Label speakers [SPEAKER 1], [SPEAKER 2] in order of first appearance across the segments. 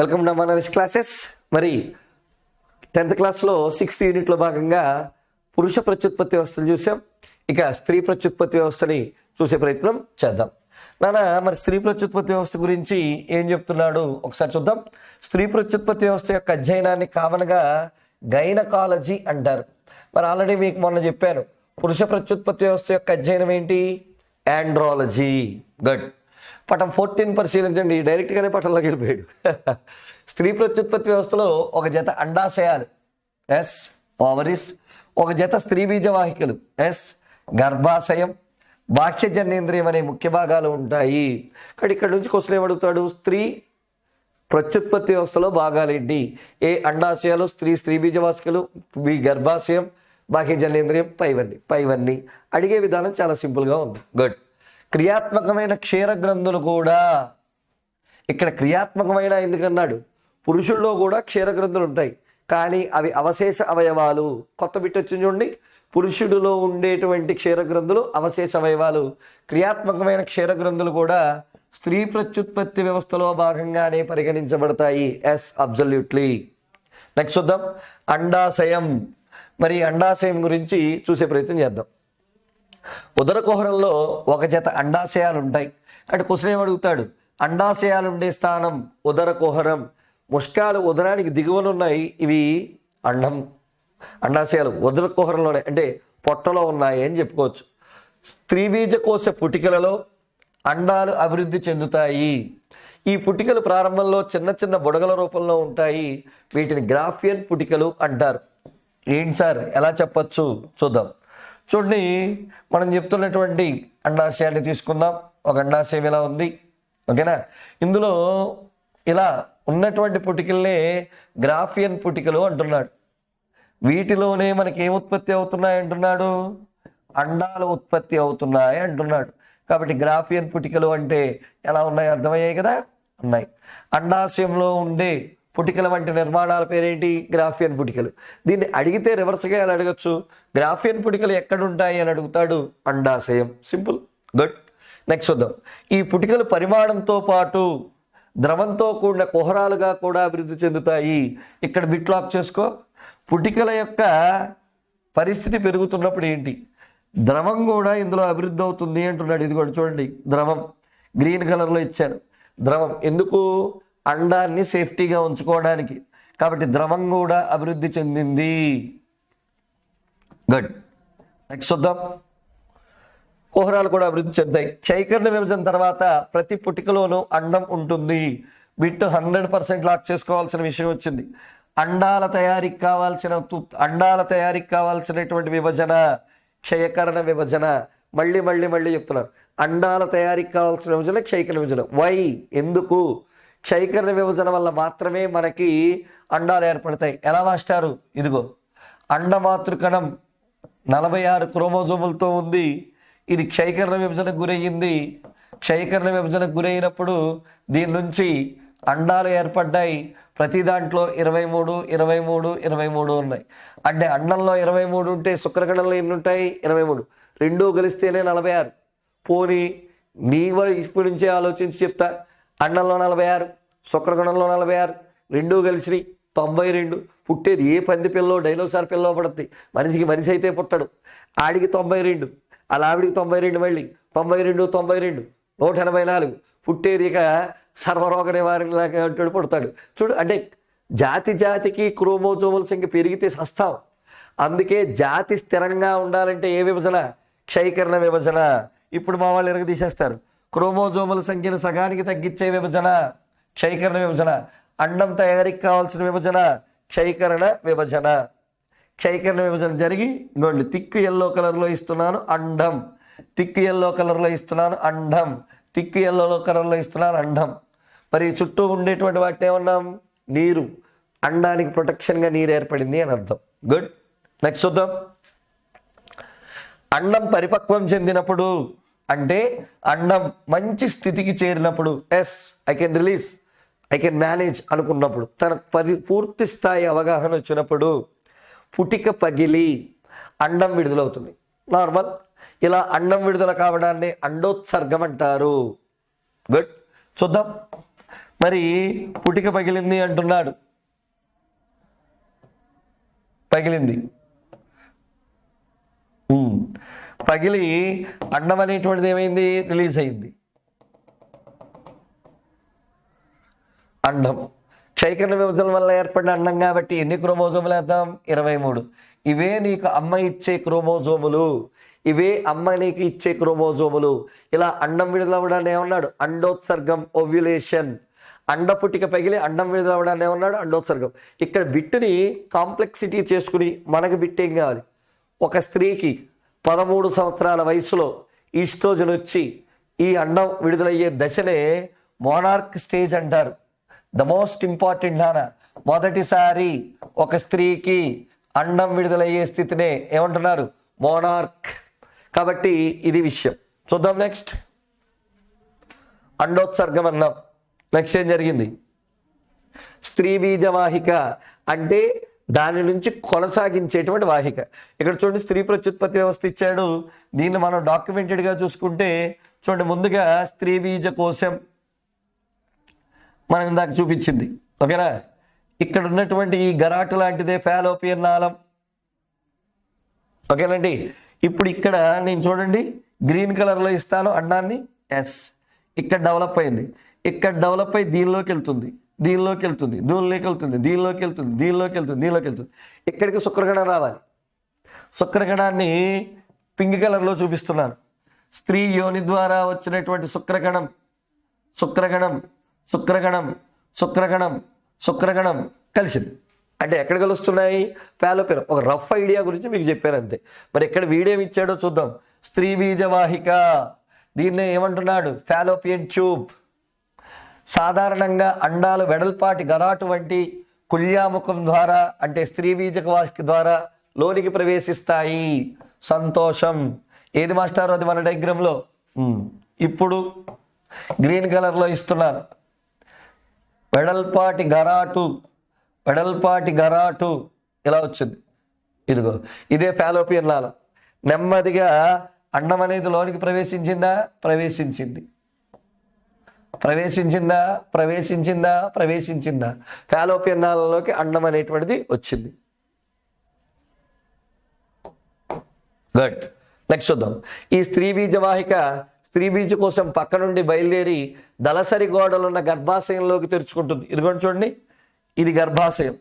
[SPEAKER 1] Welcome to మన classes మరి tenth క్లాస్లో సిక్స్త్ యూనిట్లో భాగంగా పురుష ప్రత్యుత్పత్తి వ్యవస్థను చూసాం ఇక స్త్రీ ప్రత్యుత్పత్తి వ్యవస్థని చూసే ప్రయత్నం చేద్దాం. నాన్న మరి స్త్రీ ప్రత్యుత్పత్తి వ్యవస్థ గురించి ఏం చెప్తున్నాడు? ఒకసారి చూద్దాం. స్త్రీ ప్రత్యుత్పత్తి వ్యవస్థ యొక్క అధ్యయనాన్ని కామన్గా గైనకాలజీ అంటారు. మరి ఆల్రెడీ మీకు మొన్న చెప్పాను. పురుష ప్రత్యుత్పత్తి వ్యవస్థ యొక్క అధ్యయనం ఏంటి? ఆండ్రాలజీ గుడ్ పటం ఫోర్టీన్ పరిశీలించండి. డైరెక్ట్గానే పటంలోకి వెళ్ళిపోయాడు. స్త్రీ ప్రత్యుత్పత్తి వ్యవస్థలో ఒక జత అండాశయాలు. Yes ovaries. ఒక జత స్త్రీ బీజవాహికలు. ఎస్ గర్భాశయం. బాహ్య జనేంద్రియం అనే ముఖ్య భాగాలు ఉంటాయి. ఇక్కడ ఇక్కడ నుంచి క్వశ్చన్ ఏమడుగుతాడు? స్త్రీ ప్రత్యుత్పత్తి వ్యవస్థలో భాగాలేంటి? ఏ అండాశయాలు? స్త్రీ స్త్రీ బీజవాసికలు బి గర్భాశయం బాహ్య జనేంద్రియం పైవన్నీ. పైవన్నీ. అడిగే విధానం చాలా సింపుల్గా ఉంది. గుడ్. క్రియాత్మకమైన క్షీర గ్రంథులు కూడా ఇక్కడ క్రియాత్మకమైన ఎందుకన్నాడు? పురుషుల్లో కూడా క్షీర గ్రంథులు ఉంటాయి. కానీ అవి అవశేష అవయవాలు. కొత్త బిట్ వచ్చింది చూడండి. పురుషుడిలో ఉండేటువంటి క్షీర గ్రంథులు అవశేష అవయవాలు. క్రియాత్మకమైన క్షీర గ్రంథులు కూడా స్త్రీ ప్రత్యుత్పత్తి వ్యవస్థలో భాగంగానే పరిగణించబడతాయి. ఎస్ అబ్జల్యూట్లీ నెక్స్ట్ చూద్దాం. అండాశయం. మరి అండాశయం గురించి చూసే ప్రయత్నం చేద్దాం. ఉదర కుహరంలో ఒక జత అండాశయాలు ఉంటాయి అంటే క్వశ్చన్ ఏమడుగుతాడు అండాశయాలు ఉండే స్థానం ఉదర కుహరం ముష్కాలు ఉదరానికి దిగువన ఉన్నాయి ఇవి అండం. అండాశయాలు ఉదర కుహరంలోనే అంటే పొట్టలో ఉన్నాయి అని చెప్పుకోవచ్చు. స్త్రీబీజ కోశ పుటికలలో అండాలు అభివృద్ధి చెందుతాయి. ఈ పుటికలు ప్రారంభంలో చిన్న చిన్న బుడగల రూపంలో ఉంటాయి. వీటిని గ్రాఫియన్ పుటికలు అంటారు. ఏంటి సార్? ఎలా చెప్పచ్చు? చూద్దాం. చూడండి మనం చెప్తున్నటువంటి అండాశయాన్ని తీసుకుందాం. ఒక అండాశయం ఇలా ఉంది. ఓకేనా? ఇందులో ఇలా ఉన్నటువంటి పుటికల్నే గ్రాఫియన్ పుటికలు అంటున్నాడు. వీటిలోనే మనకి ఏం ఉత్పత్తి అవుతున్నాయి అంటున్నాడు? అండాలు ఉత్పత్తి అవుతున్నాయి అంటున్నాడు. కాబట్టి గ్రాఫియన్ పుటికలు అంటే ఎలా ఉన్నాయి? అర్థమయ్యాయి కదా? ఉన్నాయి. అండాశయంలో ఉండే పుటికల వంటి నిర్మాణాల పేరేంటి? గ్రాఫియన్ పుటికలు. దీన్ని అడిగితే రివర్స్గా ఎలా అడగచ్చు? గ్రాఫియన్ పుటికలు ఎక్కడుంటాయి అని అడుగుతాడు అండాశయం. సింపుల్. గుడ్. నెక్స్ట్ చూద్దాం. ఈ పుటికలు పరిమాణంతో పాటు ద్రవంతో కూడిన కుహరాలుగా కూడా అభివృద్ధి చెందుతాయి. ఇక్కడ బిట్ లాక్ చేసుకో. పుటికల యొక్క పరిస్థితి పెరుగుతున్నప్పుడు ఏంటి? ద్రవం కూడా ఇందులో అభివృద్ధి అవుతుంది అంటున్నాడు. ఇది కూడా చూడండి. ద్రవం. గ్రీన్ కలర్లో ఇచ్చాను ద్రవం. ఎందుకు? అండాన్ని సేఫ్టీగా ఉంచుకోవడానికి. కాబట్టి ద్రవం కూడా అభివృద్ధి చెందింది. గుడ్ నెక్స్ట్ చూద్దాం. కుహరాలు కూడా అభివృద్ధి చెందాయి. చైకర్ణ విభజన తర్వాత ప్రతి పుటికలోనూ అండం ఉంటుంది. బిట్టు హండ్రెడ్ పర్సెంట్ లాక్ చేసుకోవాల్సిన విషయం వచ్చింది. అండాల తయారీకి కావాల్సిన అండాల తయారీకి కావాల్సినటువంటి విభజన క్షయకరణ విభజన. మళ్ళీ మళ్ళీ మళ్ళీ చెప్తున్నారు. అండాల తయారీకి కావాల్సిన విభజన క్షయకరణ విభజన. వై ఎందుకు? క్షయకరణ విభజన వల్ల మాత్రమే మనకి అండాలు ఏర్పడతాయి. ఎలా మాస్టారు? ఇదిగో అండమాతృకణం నలభై ఆరు క్రోమోజోములతో ఉంది. ఇది క్షయకరణ విభజనకు గురయ్యింది క్షయకరణ విభజనకు గురైనప్పుడు దీని నుంచి అండాలు ఏర్పడ్డాయి. ప్రతి దాంట్లో ఇరవై మూడు ఇరవై మూడు ఇరవై మూడు ఉన్నాయి. అంటే అండంలో ఇరవై మూడు ఉంటే శుక్రకణంలో ఎన్ని ఉంటాయి? ఇరవై మూడు. రెండూ కలిస్తేనే నలభై ఆరు. పోనీ నీ ఇప్పటి నుంచే ఆలోచించి చెప్తా. అండంలో నలభై ఆరు శుక్రగుణంలో నలభై ఆరు రెండూ కలిసి తొంభై రెండు. పుట్టేది ఏ పంది పిల్లో డైనోసార్ పిల్లో పడుతుంది మనిషికి మనిషి అయితే పుట్టడు. ఆడికి తొంభై రెండు అలా ఆవిడికి తొంభై రెండు మళ్ళీ. తొంభై రెండు తొంభై రెండు నూట ఎనభై నాలుగు. పుట్టేది ఇక సర్వరోగ నివారణ అంటాడు పుడతాడు. చూడు అంటే జాతి జాతికి క్రోమోజోముల సంఖ్య పెరిగితే సస్తాం. అందుకే జాతి స్థిరంగా ఉండాలంటే ఏ విభజన? క్షయకరణ విభజన. ఇప్పుడు మా వాళ్ళు ఎరగ తీసేస్తారు క్రోమోజోముల సంఖ్యను సగానికి తగ్గించే విభజన క్షయకరణ విభజన. అండం తయారీకి కావాల్సిన విభజన క్షయకరణ విభజన. క్షయకరణ విభజన జరిగి ఇంకోండి తిక్కు ఎల్లో కలర్లో ఇస్తున్నాను అండం. తిక్కు ఎల్లో కలర్లో ఇస్తున్నాను అండం. తిక్కు ఎల్లో కలర్లో ఇస్తున్నాను అండం. మరి చుట్టూ ఉండేటువంటి వాటిని ఏమన్నాం? నీరు. అండానికి ప్రొటెక్షన్గా నీరు ఏర్పడింది అని అర్థం. గుడ్. నెక్స్ట్ చూద్దాం. అండం పరిపక్వం చెందినప్పుడు అంటే అండం మంచి స్థితికి చేరినప్పుడు yes I can release I can manage అనుకున్నప్పుడు తన పరి పూర్తి స్థాయి అవగాహన వచ్చినప్పుడు పుటిక పగిలి అండం విడుదలవుతుంది. నార్మల్ ఇలా అండం విడుదల కావడాన్ని అండోత్సర్గం అంటారు. గుడ్ చూద్దాం. మరి పుటిక పగిలింది అంటున్నాడు. పగిలింది. Hmm. పగిలి అండం అనేటువంటిది ఏమైంది? రిలీజ్ అయింది. అండం క్షయకరణ విభజన వల్ల ఏర్పడిన అండం కాబట్టి ఎన్ని క్రోమోజోములు వేద్దాం? ఇరవై మూడు. ఇవే నీకు అమ్మ ఇచ్చే క్రోమోజోములు. ఇవే అమ్మ నీకు ఇచ్చే క్రోమోజోములు. ఇలా అండం విడుదలవ్వడాన్ని ఏమన్నాడు? అండోత్సర్గం ఓవ్యులేషన్. అండపుటిక పగిలి అండం విడుదలవ్వడాన్ని ఏమన్నాడు? అండోత్సర్గం. ఇక్కడ బిట్టుని కాంప్లెక్సిటీ చేసుకుని మనకు బిట్టేం కావాలి? ఒక స్త్రీకి పదమూడు సంవత్సరాల వయసులో ఈస్ట్రోజన్ వచ్చి ఈ అండం విడుదలయ్యే దశనే మోనార్క్ స్టేజ్ అంటారు. ద మోస్ట్ ఇంపార్టెంట్ నాన్న. మొదటిసారి ఒక స్త్రీకి అండం విడుదలయ్యే స్థితినే ఏమంటున్నారు? మోనార్క్. కాబట్టి ఇది విషయం. చూద్దాం నెక్స్ట్. అండోత్సర్గం అన్నాం. నెక్స్ట్ ఏం జరిగింది? స్త్రీ బీజవాహిక అంటే దాని నుంచి కొనసాగించేటువంటి వాహిక. ఇక్కడ చూడండి స్త్రీ ప్రత్యుత్పత్తి వ్యవస్థ ఇచ్చాడు. దీన్ని మనం డాక్యుమెంటెడ్గా చూసుకుంటే చూడండి ముందుగా స్త్రీ బీజ కోశం మనం ఇందాక చూపించింది. ఓకేనా? ఇక్కడ ఉన్నటువంటి ఈ గరాటు లాంటిదే ఫాలోపియన్ నాళం. ఓకేనండి? ఇప్పుడు ఇక్కడ నేను చూడండి గ్రీన్ కలర్లో ఇస్తాను అండాన్ని ఎస్. ఇక్కడ డెవలప్ అయింది. ఇక్కడ డెవలప్ అయి దీనిలోకి వెళ్తుంది. దీనిలోకి వెళ్తుంది దీనిలోకి వెళ్తుంది దీనిలోకి వెళ్తుంది దీనిలోకి వెళ్తుంది దీనిలోకి వెళ్తుంది ఇక్కడికి శుక్రగణం రావాలి. శుక్రగణాన్ని పింక్ కలర్లో చూపిస్తున్నాను. స్త్రీ యోని ద్వారా వచ్చినటువంటి శుక్రగణం. శుక్రగణం శుక్రగణం శుక్రగణం శుక్రగణం కలిసింది. అంటే ఎక్కడ కలుస్తున్నాయి? ఫాలోపియన్ ఒక రఫ్ ఐడియా గురించి మీకు చెప్పాను అంతే. మరి ఎక్కడ వీడియో ఇచ్చాడో చూద్దాం. స్త్రీ బీజవాహిక. దీన్నే ఏమంటున్నాడు? Fallopian tube. సాధారణంగా అండాలు వెడల్పాటి గరాటు వంటి కుల్యాముఖం ద్వారా అంటే స్త్రీ బీజక వాహిక ద్వారా లోనికి ప్రవేశిస్తాయి. సంతోషం. ఏది మాస్టారు? అది మన డైగ్రామ్లో ఇప్పుడు గ్రీన్ కలర్లో ఇస్తున్నారు. వెడల్పాటి గరాటు వెడల్పాటి గరాటు ఇలా వచ్చింది. ఇదిగో ఇదే ఫాలోపియన్ లాల. నెమ్మదిగా అన్నం అనేది లోనికి ప్రవేశించిందా? ప్రవేశించింది. ప్రవేశించిందా? ప్రవేశించిందా? ప్రవేశించిందా? ఫాలోపియన్ నాళంలోకి అండం అనేటువంటిది వచ్చింది. గుడ్ నెక్స్ట్ చూద్దాం. ఈ స్త్రీ బీజవాహిక స్త్రీ బీజ కోసం పక్క నుండి బయలుదేరి దళసరి గోడలున్న గర్భాశయంలోకి తెరుచుకుంటుంది. ఇదిగోండి చూడండి. ఇది గర్భాశయం.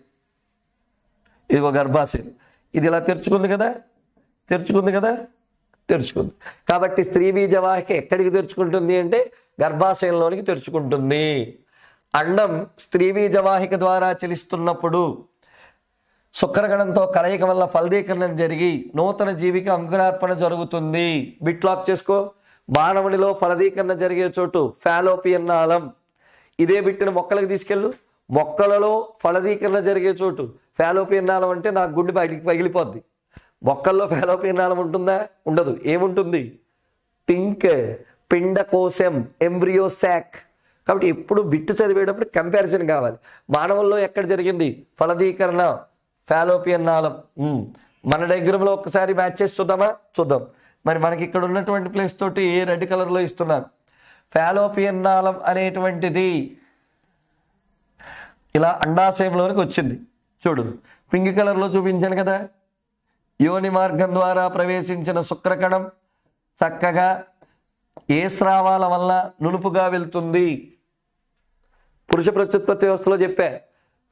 [SPEAKER 1] ఇదిగో గర్భాశయం. ఇది ఇలా తెరుచుకుంది కదా? తెరుచుకుంది కదా? తెరుచుకుంది. కాబట్టి స్త్రీ బీజవాహిక ఎక్కడికి తెరుచుకుంటుంది అంటే గర్భాశయంలోనికి తెరుచుకుంటుంది. అండం స్త్రీ బీజవాహిక ద్వారా చలిస్తున్నప్పుడు శుక్రగణంతో కలయిక వల్ల ఫలదీకరణం జరిగి నూతన జీవికి అంకురార్పణ జరుగుతుంది. బిట్లాక్ చేసుకో. మానవునిలో ఫలదీకరణ జరిగే చోటు ఫాలోపియన్ నాళం ఇదే బిట్టును మొక్కలకు తీసుకెళ్ళు. మొక్కలలో ఫలదీకరణ జరిగే చోటు ఫాలోపియన్ నాళం అంటే నాకు గుండె పగిలి పగిలిపోద్ది. మొక్కల్లో ఫాలోపియన్ నాళం ఉంటుందా? ఉండదు. ఏముంటుంది? టింక్. పిండకోశం ఎంబ్రియోసాక్ కాబట్టి ఎప్పుడు బిట్టు చదివేటప్పుడు కంపారిజన్ కావాలి. మానవుల్లో ఎక్కడ జరిగింది? ఫలదీకరణ ఫాలోపియన్ నాళం. మన డైగ్రామ్లో ఒక్కసారి మ్యాచ్ చేసి చూద్దామా? చూద్దాం. మరి మనకి ఇక్కడ ఉన్నటువంటి ప్లేస్ తోటి రెడ్ కలర్లో ఇస్తున్నాను ఫాలోపియన్ నాళం అనేటువంటిది ఇలా అండాశయంలోనికి వచ్చింది. చూడు పింక్ కలర్లో చూపించాను కదా. యోని మార్గం ద్వారా ప్రవేశించిన శుక్రకణం చక్కగా ఏ స్రావాల వల్ల నునుపుగా వెళ్తుంది. పురుష ప్రత్యుత్పత్తి వ్యవస్థలో చెప్పా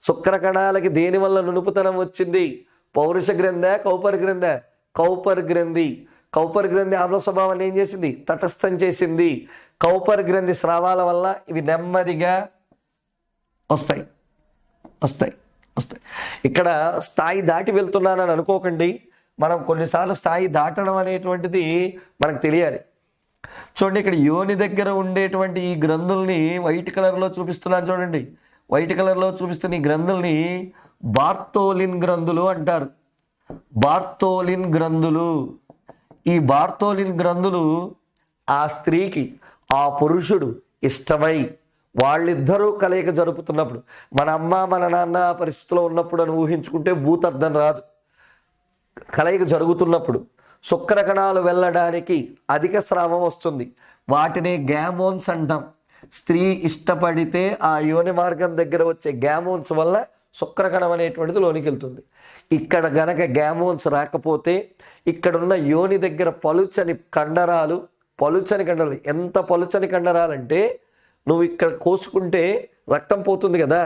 [SPEAKER 1] శుక్రకణాలకి దేని వల్ల నునుపుతనం వచ్చింది? పౌరుష గ్రంథ కౌపర్ గ్రంథ. కౌపర్ గ్రంథి. కౌపర్ గ్రంథి ఆమ్ల స్వభావాన్ని ఏం చేసింది? తటస్థం చేసింది. కౌపర్ గ్రంథి స్రావాల వల్ల ఇవి నెమ్మదిగా వస్తాయి. వస్తాయి. వస్తాయి. ఇక్కడ స్థాయి దాటి వెళ్తున్నానని అనుకోకండి. మనం కొన్నిసార్లు స్థాయి దాటడం అనేటువంటిది మనకు తెలియాలి. చూడండి ఇక్కడ యోని దగ్గర ఉండేటువంటి ఈ గ్రంథుల్ని వైట్ కలర్లో చూపిస్తున్నాను చూడండి. వైట్ కలర్లో చూపిస్తున్న ఈ గ్రంథుల్ని బార్తోలిన్ గ్రంథులు అంటారు. బార్తోలిన్ గ్రంథులు. ఈ బార్తోలిన్ గ్రంథులు ఆ స్త్రీకి ఆ పురుషుడు ఇష్టమై వాళ్ళిద్దరూ కలయిక జరుపుతున్నప్పుడు మన అమ్మ మన నాన్న పరిస్థితిలో ఉన్నప్పుడు అని ఊహించుకుంటే భూతర్థం రాదు. కలయిక జరుగుతున్నప్పుడు శుక్రకణాలు వెళ్ళడానికి అధిక స్రావం వస్తుంది. వాటిని గ్యామోన్స్ అంటాం. స్త్రీ ఇష్టపడితే ఆ యోని మార్గం దగ్గర వచ్చే గ్యామోన్స్ వల్ల శుక్రకణం అనేటువంటిది లోనికి వెళ్తుంది ఇక్కడ గనక గ్యామోన్స్ రాకపోతే ఇక్కడున్న యోని దగ్గర పలుచని కండరాలు పలుచని కండరాలు ఎంత పలుచని కండరాలంటే నువ్వు ఇక్కడ కోసుకుంటే రక్తం పోతుంది కదా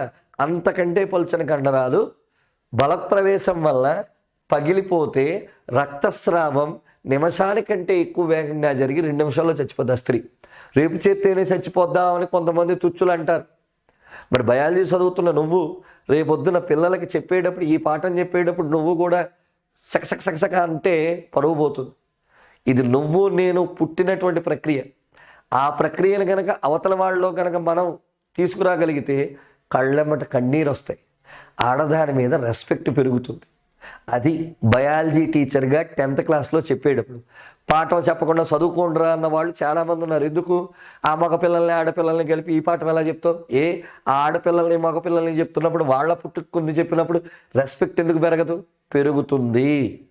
[SPEAKER 1] అంతకంటే పలుచని కండరాలు. బలప్రవేశం వల్ల పగిలిపోతే రక్తస్రావం నిమిషానికంటే ఎక్కువ వేగంగా జరిగి రెండు నిమిషాల్లో చచ్చిపోద్ది స్త్రీ. రేపు చేస్తేనే చచ్చిపోద్దామని కొంతమంది తుచ్చులు అంటారు. మరి బయాలజీ చదువుతున్న నువ్వు రేపొద్దున పిల్లలకి చెప్పేటప్పుడు ఈ పాఠం చెప్పేటప్పుడు నువ్వు కూడా సకసక సకసక అంటే పరువు పోతుంది. ఇది నువ్వు నేను పుట్టినటువంటి ప్రక్రియ. ఆ ప్రక్రియను కనుక అవతల వాళ్ళలో కనుక మనం తీసుకురాగలిగితే కళ్ళెమ్మట కన్నీరు వస్తాయి ఆడదాని మీద రెస్పెక్ట్ పెరుగుతుంది. అది బయాలజీ టీచర్గా టెన్త్ క్లాస్లో చెప్పేటప్పుడు పాఠం చెప్పకుండా చదువుకోండిరా అన్న వాళ్ళు చాలామంది ఉన్నారు. ఎందుకు? ఆ మగపిల్లల్ని ఆడపిల్లల్ని కలిపి ఈ పాఠం ఎలా చెప్తావు? ఏ? ఆ ఆడపిల్లల్ని మగపిల్లల్ని చెప్తున్నప్పుడు వాళ్ళ పుట్టుకుంది చెప్పినప్పుడు రెస్పెక్ట్ ఎందుకు పెరగదు? పెరుగుతుంది.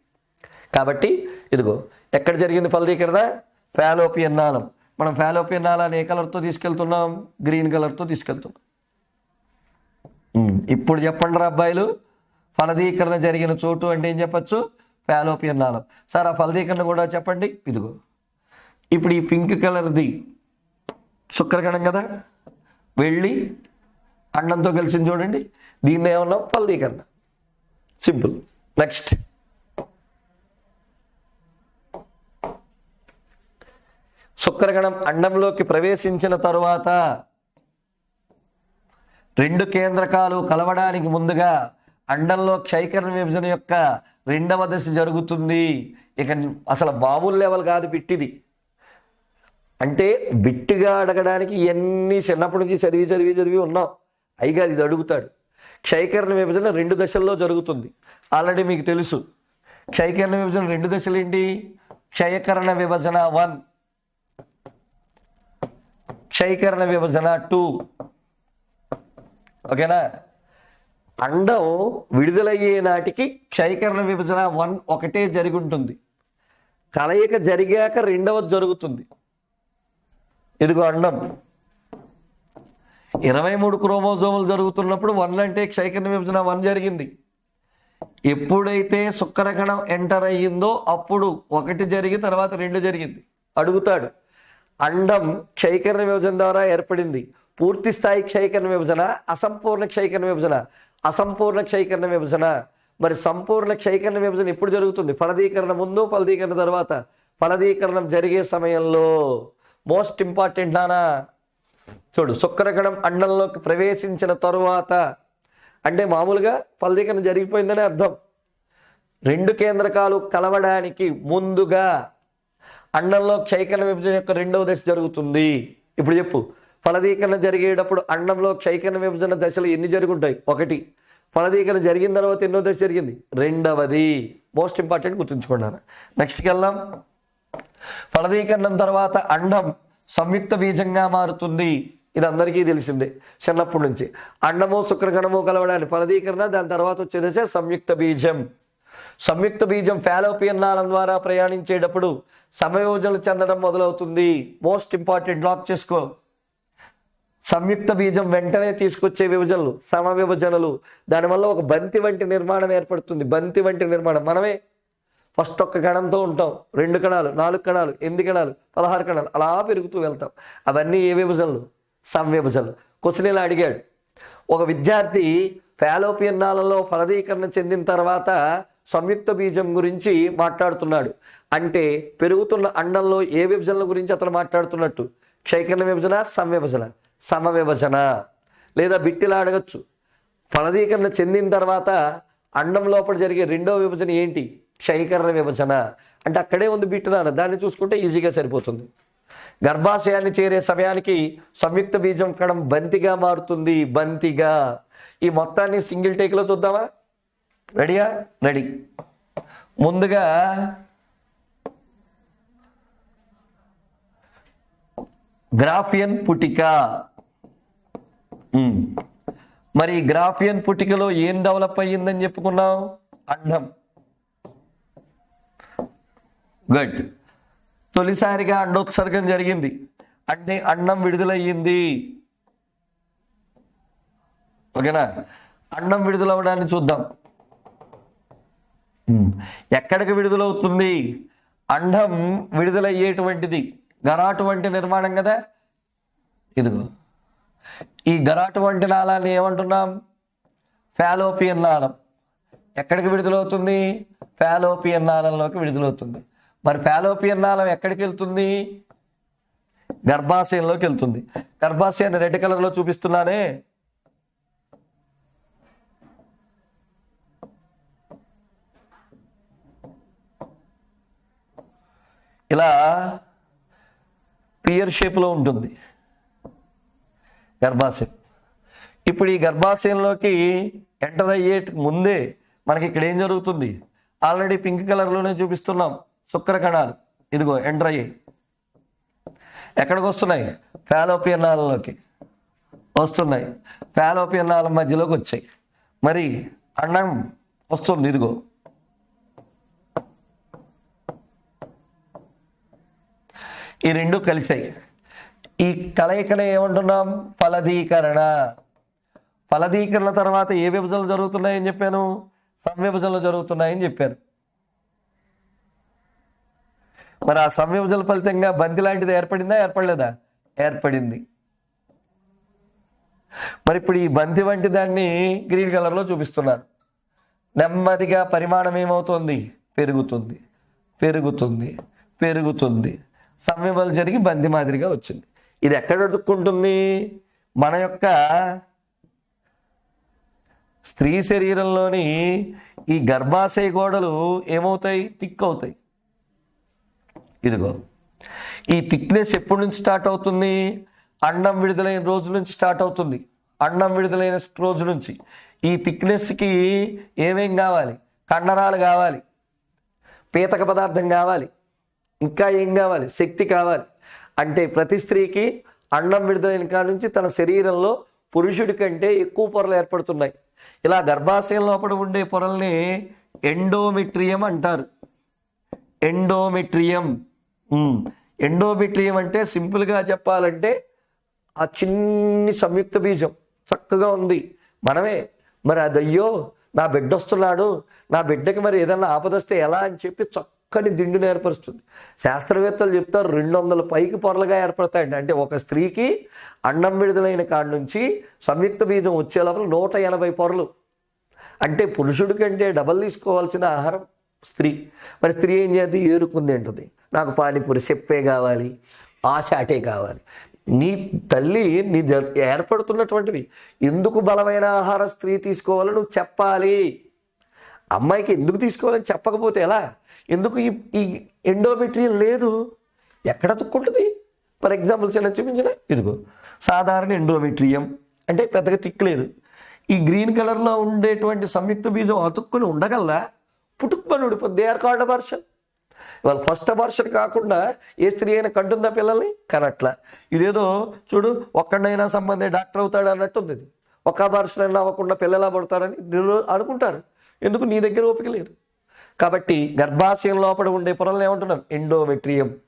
[SPEAKER 1] కాబట్టి ఇదిగో ఎక్కడ జరిగింది ఫలదీకరణ? ఫాలోపియన్ నాళం. మనం ఫాలోపియన్ నాళాన్ని ఏ కలర్తో తీసుకెళ్తున్నాం? గ్రీన్ కలర్తో తీసుకెళ్తున్నాం. ఇప్పుడు చెప్పండి రా అబ్బాయిలు. ఫలదీకరణ జరిగిన చోటు అంటే ఏం చెప్పచ్చు? ఫాలోపియన్ నాళం. సార్ ఆ ఫలదీకరణ కూడా చెప్పండి. ఇదిగో. ఇప్పుడు ఈ పింక్ కలర్ది శుక్రగణం కదా? వెళ్ళి అండంతో కలిసింది చూడండి. దీన్ని ఏమన్నా ఫలదీకరణ. సింపుల్. నెక్స్ట్. శుక్రగణం అండంలోకి ప్రవేశించిన తరువాత రెండు కేంద్రకాలు కలవడానికి ముందుగా అండంలో క్షయకరణ విభజన యొక్క రెండవ దశ జరుగుతుంది. ఇక అసలు మామూలు లెవెల్ కాదు బిట్టిది అంటే బిట్టిగా అడగడానికి ఇవన్నీ చిన్నప్పటి నుంచి చదివి చదివి చదివి ఉన్నాం. అయిగా ఇది అడుగుతాడు. క్షయకరణ విభజన రెండు దశల్లో జరుగుతుంది. ఆల్రెడీ మీకు తెలుసు. క్షయకరణ విభజన రెండు దశలు ఏంటి? క్షయకరణ విభజన వన్. క్షయకరణ విభజన టూ. ఓకేనా? అండం విడుదలయ్యే నాటికి క్షయకరణ విభజన వన్ ఒకటే జరిగి ఉంటుంది కలయిక జరిగాక రెండవది జరుగుతుంది. ఇదిగో అండం ఇరవై మూడు క్రోమోజోములు జరుగుతున్నప్పుడు వన్ అంటే క్షయకరణ విభజన వన్ జరిగింది. ఎప్పుడైతే శుక్రకణం ఎంటర్ అయ్యిందో అప్పుడు ఒకటి జరిగి తర్వాత రెండు జరిగింది. అడుగుతాడు అండం క్షయకరణ విభజన ద్వారా ఏర్పడింది. పూర్తి స్థాయి క్షయకరణ విభజన అసంపూర్ణ క్షయకరణ విభజన అసంపూర్ణ క్షయకరణ విభజన. మరి సంపూర్ణ క్షయకరణ విభజన ఎప్పుడు జరుగుతుంది? ఫలదీకరణ ముందు ఫలదీకరణ తర్వాత? ఫలదీకరణం జరిగే సమయంలో. మోస్ట్ ఇంపార్టెంట్ నానా చూడు శుక్రగణం అండంలోకి ప్రవేశించిన తరువాత. అంటే మామూలుగా ఫలదీకరణ జరిగిపోయిందని అర్థం. రెండు కేంద్రకాలు కలవడానికి ముందుగా అండంలో క్షయకరణ విభజన యొక్క రెండవ దశ జరుగుతుంది. ఇప్పుడు చెప్పు ఫలదీకరణ జరిగేటప్పుడు అండంలో క్షైకరణ విభజన దశలు ఎన్ని జరుగుంటాయి? ఒకటి. ఫలదీకరణ జరిగిన తర్వాత ఎన్నో దశ జరిగింది? రెండవది. మోస్ట్ ఇంపార్టెంట్ గుర్తుంచుకున్నాను నెక్స్ట్కి వెళ్దాం. ఫలదీకరణం తర్వాత అండం సంయుక్త బీజంగా మారుతుంది. ఇది అందరికీ తెలిసిందే చిన్నప్పటి నుంచి. అండము శుక్రగణము కలవడానికి ఫలదీకరణ దాని తర్వాత వచ్చే దశ సంయుక్త బీజం. సంయుక్త బీజం ఫాలోపియన్ నాళం ద్వారా ప్రయాణించేటప్పుడు సమయోజనలు చెందడం మొదలవుతుంది. మోస్ట్ ఇంపార్టెంట్ లాక్ చేసుకో. సంయుక్త బీజం వెంటనే తీసుకొచ్చే విభజనలు సమ విభజనలు దానివల్ల ఒక బంతి వంటి నిర్మాణం ఏర్పడుతుంది. బంతి వంటి నిర్మాణం. మనమే ఫస్ట్ ఒక్క కణంతో ఉంటాం. రెండు కణాలు నాలుగు కణాలు ఎనిమిది కణాలు పదహారు కణాలు అలా పెరుగుతూ వెళ్తాం. అవన్నీ ఏ విభజనలు? సంవిభజనలు క్వశ్చన్ ఇలా అడిగాడు. ఒక విద్యార్థి ఫాలోపియన్ నాళంలో ఫలదీకరణ చెందిన తర్వాత సంయుక్త బీజం గురించి మాట్లాడుతున్నాడు. అంటే పెరుగుతున్న అండంలో ఏ విభజనల గురించి అతను మాట్లాడుతున్నట్టు? క్షయకరణ విభజన సంవిభజన సమ విభజన లేదా బిట్టిలా అడగచ్చు. ఫలదీకరణ చెందిన తర్వాత అండం లోపల జరిగే రెండో విభజన ఏంటి? క్షయకరణ విభజన. అంటే అక్కడే ఉంది బిట్టునాను దాన్ని చూసుకుంటే ఈజీగా సరిపోతుంది. గర్భాశయాన్ని చేరే సమయానికి సంయుక్త బీజం కణం బంతిగా మారుతుంది. బంతిగా. ఈ మొత్తాన్ని సింగిల్ టేక్లో చూద్దామా? రెడీయా? రెడీ. ముందుగా గ్రాఫియన్ పుటిక. మరి గ్రాఫియన్ పుటికలో ఏం డెవలప్ అయ్యిందని చెప్పుకున్నాం అండం గుడ్. తొలిసారిగా అండోత్సర్గం జరిగింది. అంటే అన్నం విడుదలయ్యింది. ఓకేనా? అన్నం విడుదలవ్వడాన్ని చూద్దాం. ఎక్కడికి విడుదలవుతుంది? అండం విడుదలయ్యేటువంటిది. గరాటు వంటి నిర్మాణం కదా? ఇదిగో. ఈ గరాటు వంటి నాళాన్ని ఏమంటున్నాం? ఫాలోపియన్ నాళం. ఎక్కడికి విడుదలవుతుంది? ఫాలోపియన్ నాళంలోకి విడుదలవుతుంది. మరి ఫాలోపియన్ నాళం ఎక్కడికి వెళ్తుంది? గర్భాశయంలోకి వెళ్తుంది. గర్భాశయాన్ని రెడ్ కలర్లో చూపిస్తున్నానే. ఇలా పియర్ షేప్లో ఉంటుంది. గర్భాశయం. ఇప్పుడు ఈ గర్భాశయంలోకి ఎంటర్ అయ్యే ముందే మనకి ఇక్కడ ఏం జరుగుతుంది? ఆల్రెడీ పింక్ కలర్లోనే చూపిస్తున్నాం శుక్ర కణాలు ఇదిగో ఎంటర్ అయ్యాయి ఎక్కడికి వస్తున్నాయి? ఫాలోపియన్ వస్తున్నాయి. ఫాలోపియన్ మధ్యలోకి వచ్చాయి. మరి అన్నం వస్తుంది. ఇదిగో. ఈ రెండు కలిసాయి. ఈ కలయికనే ఏమంటున్నాం? ఫలదీకరణ. ఫలదీకరణ తర్వాత ఏ విభజనలు జరుగుతున్నాయని చెప్పాను? సంవిభజనలు జరుగుతున్నాయని చెప్పాను. మరి ఆ సంవిభజన ఫలితంగా బంతి లాంటిది ఏర్పడిందా? ఏర్పడలేదా? ఏర్పడింది. మరి ఇప్పుడు ఈ బంతి వంటి దాన్ని గ్రీన్ కలర్లో చూపిస్తున్నారు. నెమ్మదిగా పరిమాణం ఏమవుతుంది? పెరుగుతుంది. పెరుగుతుంది. పెరుగుతుంది. సంయమలు జరిగి బంది మాదిరిగా వచ్చింది. ఇది ఎక్కడ అడుక్కుంటుంది మన యొక్క స్త్రీ శరీరంలోని ఈ గర్భాశయ గోడలు ఏమవుతాయి? థిక్ అవుతాయి. ఇదిగో ఈ థిక్నెస్ ఎప్పటి నుంచి స్టార్ట్ అవుతుంది? అండం విడుదలైన రోజు నుంచి స్టార్ట్ అవుతుంది. అండం విడుదలైన రోజు నుంచి. ఈ థిక్నెస్కి ఏమేం కావాలి? కండరాలు కావాలి. పీతక పదార్థం కావాలి. ఇంకా ఏం కావాలి? శక్తి కావాలి. అంటే ప్రతి స్త్రీకి అండం విడుదలైన కాడ నుంచి తన శరీరంలో పురుషుడి కంటే ఎక్కువ పొరలు ఏర్పడుతున్నాయి. ఇలా గర్భాశయం లోపల ఉండే పొరల్ని ఎండోమెట్రియం అంటారు. ఎండోమెట్రియం. ఎండోమెట్రియం అంటే సింపుల్గా చెప్పాలంటే ఆ చిన్ని సంయుక్త బీజం. చక్కగా ఉంది. మనమే. మరి అదయ్యో నా బిడ్డ వస్తున్నాడు నా బిడ్డకి మరి ఏదన్నా ఆపదొస్తే ఎలా అని చెప్పి చక్క చక్కని దిండును ఏర్పరుస్తుంది. శాస్త్రవేత్తలు చెప్తారు రెండు వందల పైకి పొరలుగా ఏర్పడతాయండి. అంటే ఒక స్త్రీకి అండం విడుదలైన కాడి నుంచి సంయుక్త బీజం వచ్చే లోపల నూట ఎనభై పొరలు. అంటే పురుషుడి కంటే డబల్ తీసుకోవాల్సిన ఆహారం స్త్రీ. మరి స్త్రీ ఏం చేద్ది ఏరుకుంది ఉంటుంది నాకు పానీపూరి చెప్పే కావాలి ఆ చాటే కావాలి. నీ తల్లి నీ ఏర్పడుతున్నటువంటివి. ఎందుకు బలమైన ఆహార స్త్రీ తీసుకోవాలో నువ్వు చెప్పాలి. అమ్మాయికి ఎందుకు తీసుకోవాలని చెప్పకపోతే ఎలా? ఎందుకు ఈ ఈ ఎండోమెట్రియల్ లేదు? ఎక్కడ తుక్కుంటుంది? ఫర్ ఎగ్జాంపుల్స్ ఎలా చూపించిన? ఇదిగో సాధారణ ఎండోమెట్రియం అంటే పెద్దగా తిక్కలేదు ఈ గ్రీన్ కలర్లో ఉండేటువంటి సంయుక్త బీజం అతుక్కుని ఉండగలదా? పుట్టుకుని దే ఆర్ కాల్డ్ వర్షన్ ఇవాళ ఫస్ట్ అబార్షన్ కాకుండా ఏ స్త్రీ అయినా కంటుందా పిల్లల్ని? కనట్లా ఇదేదో చూడు ఒక్కడైనా సంబంధం డాక్టర్ అవుతాడు అన్నట్టుంది ఉంది. ఒక అబార్షన్ అయినా అవ్వకుండా పిల్లలా పడతారని అనుకుంటారు. ఎందుకు నీ దగ్గర ఓపిక లేదు? కాబట్టి గర్భాశయం లోపల ఉండే పొరలు ఏమంటున్నాం ఎండోమెట్రియం.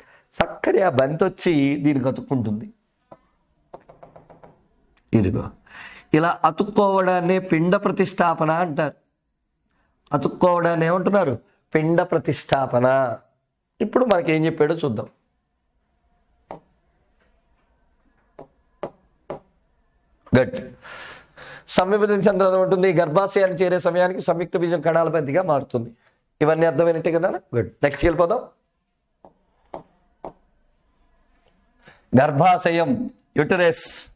[SPEAKER 1] చక్కని ఆ బంతి వచ్చి దీనికి అతుక్కుంటుంది ఇదిగో. ఇలా అతుక్కోవడాన్ని పిండ ప్రతిష్టాపన అంటారు. అతుక్కోవడాన్ని ఏమంటున్నారు? పిండ ప్రతిష్టాపన. ఇప్పుడు మనకేం చెప్పాడో చూద్దాం. గట్ సంవిభజన చంద్రం ఉంటుంది. గర్భాశయాన్ని చేరే సమయానికి సంయుక్త బీజం కణాల బంతిగా మారుతుంది. ఇవన్నీ అర్థమైనట్టే కదా గుడ్ నెక్స్ట్ వెళ్ళిపోదాం గర్భాశయం యుటరస్.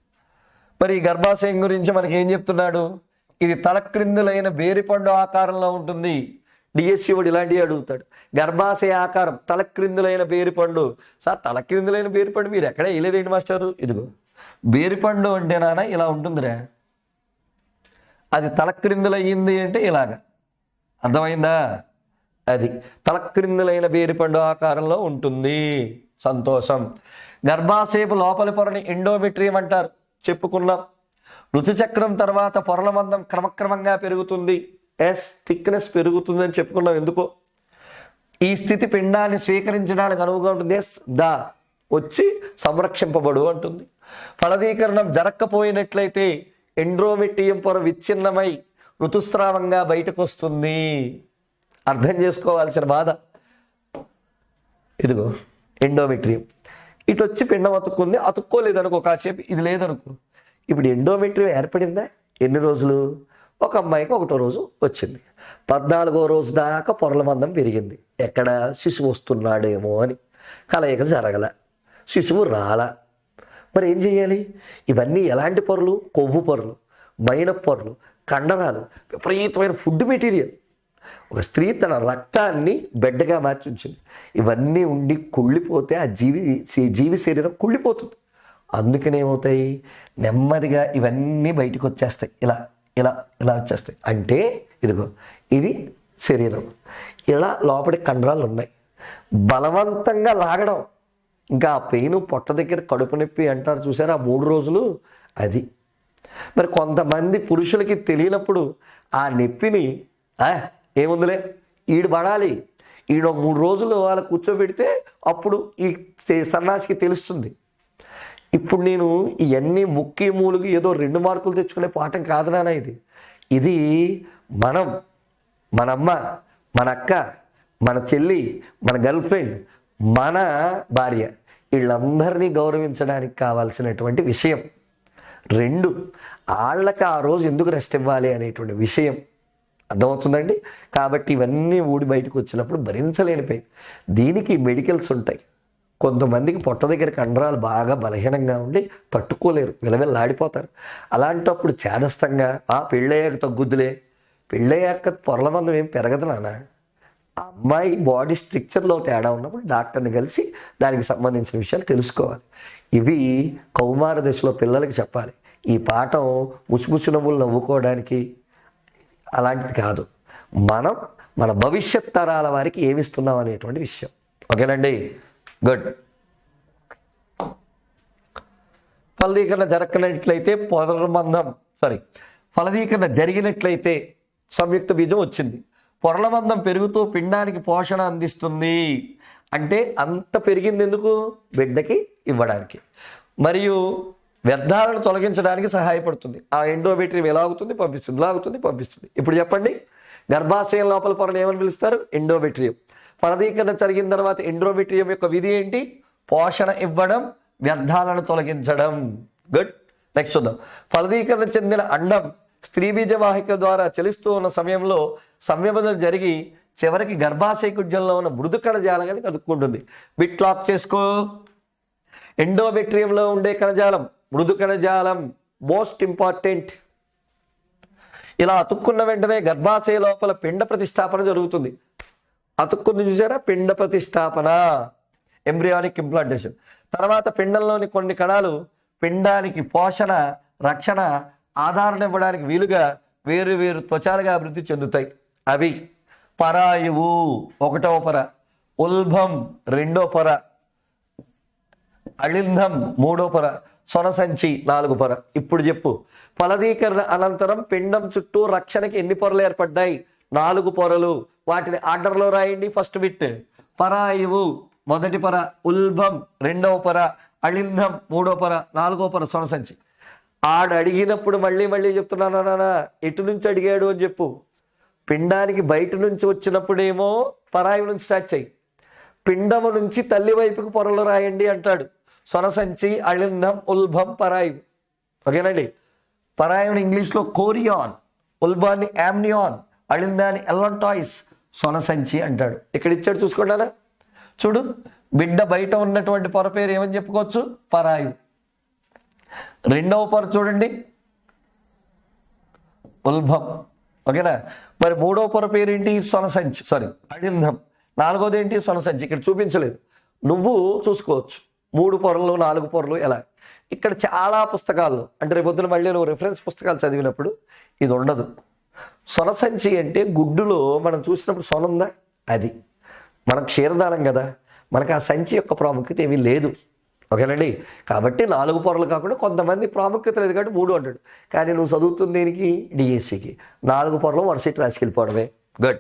[SPEAKER 1] మరి ఈ గర్భాశయం గురించి మనకి ఏం చెప్తున్నాడు? ఇది తలక్రిందులైన బేరిపండు ఆకారంలో ఉంటుంది. డిఎస్సి వాడు ఇలాంటివి అడుగుతాడు. గర్భాశయ ఆకారం తలక్రిందులైన బేరిపండు సార్ తలక్రిందులైన బేరిపండు మీరు ఎక్కడ వేయలేదేంటి మాస్టారు? ఇదిగో. బేరిపండు అంటే నాన్న ఇలా ఉంటుందిరా. అది తలక్రిందులయ్యింది అంటే ఇలాగా. అర్థమైందా? అది తలక్రిందులైన బేరిపండు ఆకారంలో ఉంటుంది. సంతోషం. గర్భాసేపు లోపలి పొరని ఎండోమెట్రియం అంటారు. చెప్పుకున్నాం. రుచిచక్రం తర్వాత పొరల మందం క్రమక్రమంగా పెరుగుతుంది. ఎస్ థిక్నెస్ పెరుగుతుందని చెప్పుకున్నాం ఎందుకో? ఈ స్థితి పిండాన్ని స్వీకరించడానికి అనువుగా ఉంటుంది. ఎస్ దా. వచ్చి సంరక్షింపబడు అంటుంది. ఫలదీకరణం జరక్కపోయినట్లయితే ఎండ్రోమెట్రియం పొర విచ్ఛిన్నమై ఋతుస్రావంగా బయటకు వస్తుంది అర్థం చేసుకోవాల్సిన బాధ. ఇదిగో ఎండోమెట్రియం ఇటు వచ్చి పిండం అతుక్కుంది. అతుక్కోలేదనుకో కాసేపు ఇది లేదనుకో. ఇప్పుడు ఎండోమెట్రియం ఏర్పడిందా? ఎన్ని రోజులు? ఒక అమ్మాయికి ఒకటో రోజు వచ్చింది. పద్నాలుగో రోజు దాకా పొరల మందం పెరిగింది. ఎక్కడ శిశువు వస్తున్నాడేమో అని. కలయిక జరగల. శిశువు రాలా. మరి ఏం చేయాలి? ఇవన్నీ ఎలాంటి పొరలు? కొవ్వు పొరలు మైన పొరలు కండరాలు విపరీతమైన ఫుడ్ మెటీరియల్. ఒక స్త్రీ తన రక్తాన్ని బెడ్డగా మార్చి ఉంచింది ఇవన్నీ ఉండి కుళ్ళిపోతే ఆ జీవి జీవి శరీరం కుళ్ళిపోతుంది. అందుకనేమవుతాయి? నెమ్మదిగా ఇవన్నీ బయటకు వచ్చేస్తాయి ఇలా ఇలా ఇలా వచ్చేస్తాయి. అంటే ఇదిగో ఇది శరీరం. ఇలా లోపలి కండరాలు ఉన్నాయి బలవంతంగా లాగడం. ఇంకా ఆ పెయిన్ పొట్ట దగ్గర కడుపు నొప్పి అంటారు చూసారా? ఆ మూడు రోజులు అది. మరి కొంతమంది పురుషులకి తెలియనప్పుడు ఆ నొప్పిని "ఆ, ఏముందిలే? ఈడు పడాలి. ఈడు మూడు రోజులు వాళ్ళ కూర్చోబెడితే అప్పుడు ఈ సన్నాసికి తెలుస్తుంది. ఇప్పుడు నేను ఇవన్నీ ముక్కి మూలుగు ఏదో రెండు మార్కులు తెచ్చుకునే పాఠం కాదు నాన్న ఇది. ఇది మనం మన అమ్మ మన అక్క మన చెల్లి మన గర్ల్ ఫ్రెండ్ మన భార్య వీళ్ళందరినీ గౌరవించడానికి కావాల్సినటువంటి విషయం. రెండు వాళ్ళకి ఆ రోజు ఎందుకు రెస్ట్ ఇవ్వాలి అనేటువంటి విషయం. అర్థమవుతుందండి? కాబట్టి ఇవన్నీ ఊడి బయటకు వచ్చినప్పుడు భరించలేని పెయిన్ దీనికి మెడికల్స్ ఉంటాయి. కొంతమందికి పొట్ట దగ్గర కండరాలు బాగా బలహీనంగా ఉండి తట్టుకోలేరు విలవిల్లాడిపోతారు. అలాంటప్పుడు చేదస్తంగా ఆ పెళ్ళయ్యాక తగ్గుద్దులే. పెళ్ళయ్యాక పొరల మందం ఏం పెరగదు నానా అమ్మాయి బాడీ స్ట్రక్చర్లో తేడా ఉన్నప్పుడు డాక్టర్ని కలిసి దానికి సంబంధించిన విషయాలు తెలుసుకోవాలి. ఇవి కౌమార దశలో పిల్లలకి చెప్పాలి. ఈ పాఠం ముసుముసు నవ్వులు నవ్వుకోవడానికి అలాంటిది కాదు. మనం మన భవిష్యత్ తరాల వారికి ఏమిస్తున్నాం అనేటువంటి విషయం. ఓకేనండి? గుడ్ ఫలదీకరణ జరగనట్లయితే పొరలమందం సారీ ఫలదీకరణ జరిగినట్లయితే సంయుక్త బీజం వచ్చింది. పొరలబంధం పెరుగుతూ పిండానికి పోషణ అందిస్తుంది. అంటే అంత పెరిగింది ఎందుకు? బిడ్డకి ఇవ్వడానికి. మరియు వ్యర్థాలను తొలగించడానికి సహాయపడుతుంది. ఆ ఎండోమెట్రియం ఎలా అవుతుంది? పంపిస్తుంది. లాగుతుంది పంపిస్తుంది. ఇప్పుడు చెప్పండి. గర్భాశయం లోపల పొరను ఏమని పిలుస్తారు? ఎండోమెట్రియం. ఫలదీకరణ జరిగిన తర్వాత ఎండోమెట్రియం యొక్క విధి ఏంటి? పోషణ ఇవ్వడం వ్యర్థాలను తొలగించడం. గుడ్. నెక్స్ట్ చూద్దాం. ఫలదీకరణ చెందిన అండం స్త్రీ బీజవాహిక ద్వారా చలిస్తూ ఉన్న సమయంలో సంయమనం జరిగి చివరికి గర్భాశయ కుడ్యంలో ఉన్న మృదు జాలం కలుపుకుంటుంది బిట్ లాక్ చేసుకో. ఎండోమెట్రియంలో ఉండే కణజాలం మృదు కణజాలం మోస్ట్ ఇంపార్టెంట్. ఇలా అతుక్కున్న వెంటనే గర్భాశయ లోపల పిండ ప్రతిష్టాపన జరుగుతుంది. అతుక్కుంది చూసారా? పిండ ప్రతిష్టాపన. Embryonic implantation. తర్వాత పిండంలోని కొన్ని కణాలు పిండానికి పోషణ రక్షణ ఆధారణ ఇవ్వడానికి వీలుగా వేరు వేరు త్వచాలుగా అభివృద్ధి చెందుతాయి. అవి. పరాయువు ఒకటవ పొర. ఉల్భం రెండో పొర. అళింధం మూడో పొర. సొనసంచి నాలుగు పొర. ఇప్పుడు చెప్పు. ఫలదీకరణ అనంతరం పిండం చుట్టూ రక్షణకి ఎన్ని పొరలు ఏర్పడ్డాయి? నాలుగు పొరలు. వాటిని ఆర్డర్లో రాయండి ఫస్ట్ బిట్. పరాయువు మొదటి పొర. ఉల్భం రెండవ పొర. అళింధం మూడో పొర. నాలుగో పొర. సొనసంచి. ఆడు అడిగినప్పుడు మళ్ళీ మళ్ళీ చెప్తున్నానా నాన్న. ఎటు నుంచి అడిగాడు అని చెప్పు. పిండానికి బయట నుంచి వచ్చినప్పుడేమో పరాయి నుంచి స్టార్ట్ చేయి. పిండము నుంచి తల్లి వైపుకు పొరలు రాయండి అంటాడు. సొనసంచి అళిందం ఉల్భం పరాయి. ఓకేనండి? పరాయుని ఇంగ్లీష్లో కోరియాన్ ఉల్బాన్ని యామ్నియాన్ అళిందాన్ని ఎల్లంటాయిస్ సొనసంచి అంటాడు. ఇక్కడ ఇచ్చాడు చూసుకుంటారా చూడు బిడ్డ బయట ఉన్నటువంటి పొర పేరు ఏమని చెప్పుకోవచ్చు? పరాయు. రెండవ పొర చూడండి. ఉల్భం. ఓకేనా? మరి మూడో పొర పేరు ఏంటి? సొనసంచి. సారీ అడింధం నాలుగోది ఏంటి? సొనసంచి. ఇక్కడ చూపించలేదు. నువ్వు చూసుకోవచ్చు. మూడు పొరలు నాలుగు పొరలు ఎలా? ఇక్కడ చాలా పుస్తకాలు. అంటే రేపొద్దున మళ్ళీ నువ్వు రిఫరెన్స్ పుస్తకాలు చదివినప్పుడు ఇది ఉండదు. సొనసంచి అంటే గుడ్డులో మనం చూసినప్పుడు సొన ఉందా అది. మనం క్షీరదానం కదా. మనకు ఆ సంచి యొక్క ప్రాముఖ్యత ఏమీ లేదు. ఓకేనండి? కాబట్టి నాలుగు పొరలు కాకుండా కొంతమంది ప్రాముఖ్యత లేదు కాబట్టి మూడు అంటాడు. కానీ నువ్వు చదువుతుంది దేనికి? డిఎస్సికి నాలుగు పొరలు వరుసటి రాసుకెళ్ళిపోవడమే. గుడ్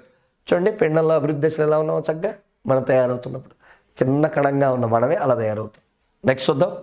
[SPEAKER 1] చూడండి పిండంలో అభివృద్ధి దశలు ఎలా ఉన్నామో చక్కగా? మనం తయారవుతున్నప్పుడు. చిన్న కణంగా ఉన్న మనమే అలా తయారవుతాం. నెక్స్ట్ చూద్దాం.